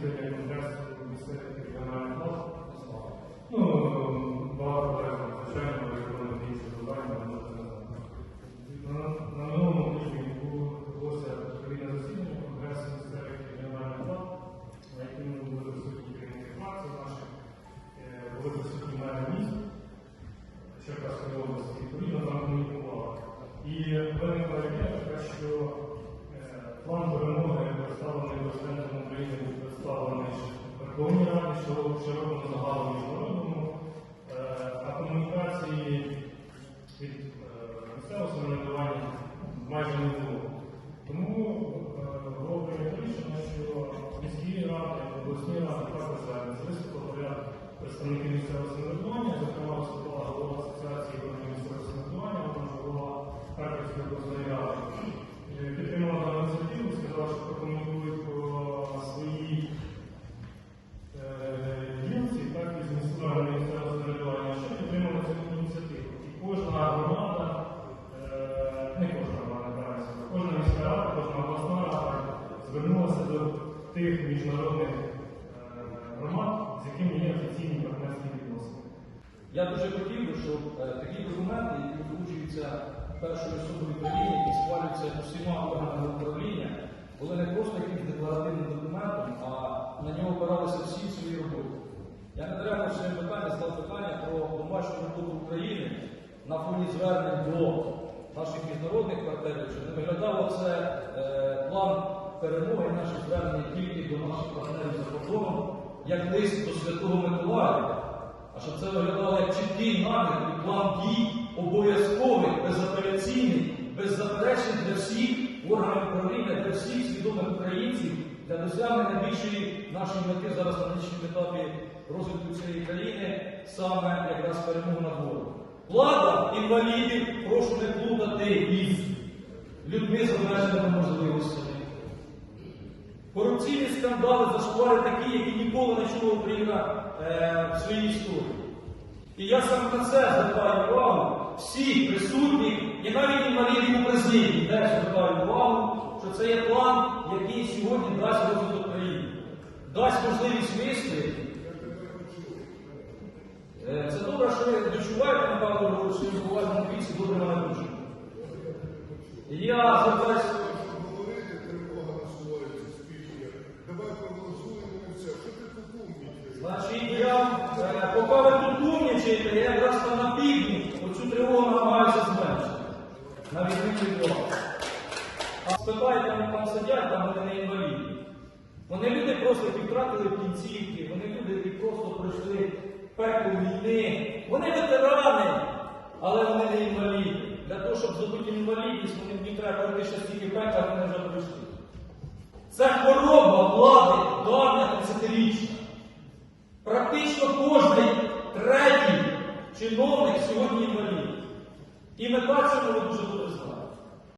засідання Конгресу місцевих регіональних. Ну, багато треба, звичайно, виконано інші завдання, але це не знаю. На минулому тижні відбулося відповідне засідання Конгресу місцевих регіонального влад, на якому були присутні керівники фракцій наших, е, були присутні на місті Черкаської області, відповідно там комунікували. І певний перекид, що е, план перемоги представлений президентом України, був представлений Верховній Раді, широкому загалу міжнародному, е, а комунікації від е, місцевого самоврядування майже не було. Тому е, було прийнято рішення, що кожна обласна рада звернулася до тих міжнародних е, громад, з якими є офіційні партнерські відносини. Я дуже хотів би, щоб е, такі документи, які озвучуються першою особою країни, які схвалюються усіма органами управління, були не просто якимось декларативним документом, а на нього опиралися всі в своїй роботі. Я не даремно в своєму питанні задав питання про домашню роботу України на фоні звернень до наших міжнародних партнерів, щоб не виглядало це е, план перемоги наші звернення тільки до наших партнерів за кордоном, як лист до Святого Миколая. А щоб це виглядало як чіткий намір і план дій обов'язковий, безапеляційний, без заперечень для всіх органів управління, для всіх свідомих українців, для досягнення більшої нашої мети зараз на нинішньому етапі розвитку цієї країни, саме якраз перемогу над ворогом. Влада інвалідів, прошу не плутати із людьми з обмеженими можливостями. Корупційні скандали зашквари такі, які ніколи не чула Україна е, в своїй історії. І я саме на це звертаю увагу всіх присутніх, і навіть інвалідів у президії теж звертаю увагу, що це є план, який сьогодні дасть розвиток країни, дасть можливість вистояти. Е, Це добре, що ви відчуваєте, напевно, у своєму поважному віці, добре мене дуже. Я звертаюся. Що? Значить, е, поки ви тут умнічаєте, я якраз на півдні оцю тривогу намагаюся зменшити. На відміну від. А спитайте, вони там сидять, там вони не інваліди. Вони люди просто, які втратили кінцівки, вони люди, просто пройшли пекло війни. Вони але вони не інваліди. Для того, щоб здобути інвалідність, вони треба пройти ще стільки пекла, вони вже пройшли. Це хвороба влади давня 30-річна. Практично кожен третій чиновник сьогодні інвалід. І мета ви дуже добре